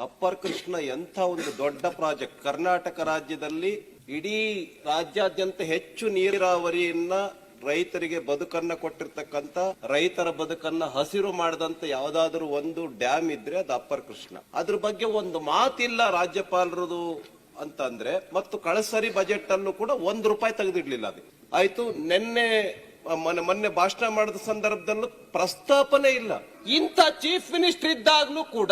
Upper Krishna ಎಂಥ ಒಂದು ದೊಡ್ಡ ಪ್ರಾಜೆಕ್ಟ್. ಕರ್ನಾಟಕ ರಾಜ್ಯದಲ್ಲಿ ಇಡೀ ರಾಜ್ಯಾದ್ಯಂತ ಹೆಚ್ಚು ನೀರಾವರಿಯನ್ನ ರೈತರಿಗೆ ಬದುಕನ್ನ ಕೊಟ್ಟಿರ್ತಕ್ಕಂತ ರೈತರ ಬದುಕನ್ನ ಹಸಿರು ಮಾಡದಂತ ಯಾವ್ದಾದ್ರು ಒಂದು ಡ್ಯಾಮ್ ಇದ್ರೆ ಅದು ಅಪ್ಪರ್ ಕೃಷ್ಣ. ಅದ್ರ ಬಗ್ಗೆ ಒಂದು ಮಾತಿಲ್ಲ ರಾಜ್ಯಪಾಲರದು ಅಂತಂದ್ರೆ, ಮತ್ತು ಕಳಸರಿ ಬಜೆಟ್ ಅಲ್ಲೂ ಕೂಡ ಒಂದ್ ರೂಪಾಯಿ ತೆಗೆದಿಡ್ಲಿಲ್ಲ ಅದು. ಆಯ್ತು, ನಿನ್ನೆ ಮೊನ್ನೆ ಭಾಷಣ ಮಾಡಿದ ಸಂದರ್ಭದಲ್ಲೂ ಪ್ರಸ್ತಾಪನೆ ಇಲ್ಲ. ಇಂಥ ಚೀಫ್ ಮಿನಿಸ್ಟರ್ ಇದ್ದಾಗ್ಲೂ ಕೂಡ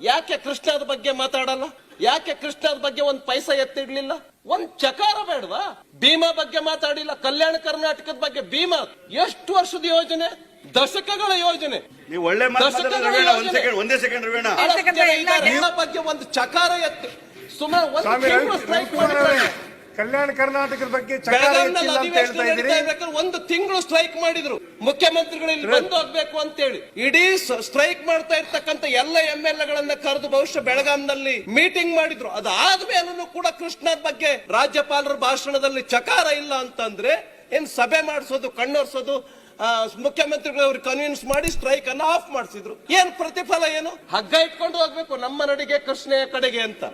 ಯಾಕೆ ಕೃಷ್ಣದ ಬಗ್ಗೆ ಮಾತಾಡಲ್ಲ? ಯಾಕೆ ಕೃಷ್ಣದ ಬಗ್ಗೆ ಒಂದ್ ಪೈಸಾ ಎತ್ತಿಡ್ಲಿಲ್ಲ? ಒಂದ್ ಚಕಾರ ಬೇಡವಾ? ಭೀಮಾ ಬಗ್ಗೆ ಮಾತಾಡಿಲ್ಲ ಕಲ್ಯಾಣ ಕರ್ನಾಟಕದ ಬಗ್ಗೆ ಭೀಮಾ. ಎಷ್ಟು ವರ್ಷದ ಯೋಜನೆ? ದಶಕಗಳ ಯೋಜನೆ. ನೀವು ಒಳ್ಳೆ ಒಂದ್ ಸೆಕೆಂಡ್ ಬಗ್ಗೆ ಒಂದು ಚಕಾರ ಎತ್ತಿ. ಸುಮಾರು ಒಂದು ಸ್ಟ್ರೈಕ್ ಕಲ್ಯಾಣ ಕರ್ನಾಟಕದ ಬಗ್ಗೆ ಒಂದು ತಿಂಗಳು ಸ್ಟ್ರೈಕ್ ಮಾಡಿದ್ರು. ಮುಖ್ಯಮಂತ್ರಿಗಳು ಇಲ್ಲಿ ಬಂದು ಹೋಗ್ಬೇಕು ಅಂತೇಳಿ. ಇಡೀ ಸ್ಟ್ರೈಕ್ ಮಾಡ್ತಾ ಇರ್ತಕ್ಕಂಥ ಎಲ್ಲ ಎಂ ಎಲ್ ಎಗಳನ್ನ ಕರೆದು ಬಹುಶಃ ಬೆಳಗಾಂನಲ್ಲಿ ಮೀಟಿಂಗ್ ಮಾಡಿದ್ರು. ಅದಾದ್ಮೇಲೂ ಕೂಡ ಕೃಷ್ಣರ ಬಗ್ಗೆ ರಾಜ್ಯಪಾಲರ ಭಾಷಣದಲ್ಲಿ ಚಕಾರ ಇಲ್ಲ ಅಂತಂದ್ರೆ ಏನ್ ಸಭೆ ಮಾಡಿಸೋದು ಕಣ್ಣೊರ್ಸೋದು ಆ, ಮುಖ್ಯಮಂತ್ರಿಗಳು ಅವ್ರಿಗೆ ಕನ್ವಿನ್ಸ್ ಮಾಡಿ ಸ್ಟ್ರೈಕ್ ಅನ್ನ ಆಫ್ ಮಾಡಿಸಿದ್ರು. ಏನ್ ಪ್ರತಿಫಲ ಏನು? ಹಗ್ಗ ಇಟ್ಕೊಂಡು ಹೋಗ್ಬೇಕು ನಮ್ಮ ನಡಿಗೆ ಕೃಷ್ಣೆಯ ಕಡೆಗೆ ಅಂತ.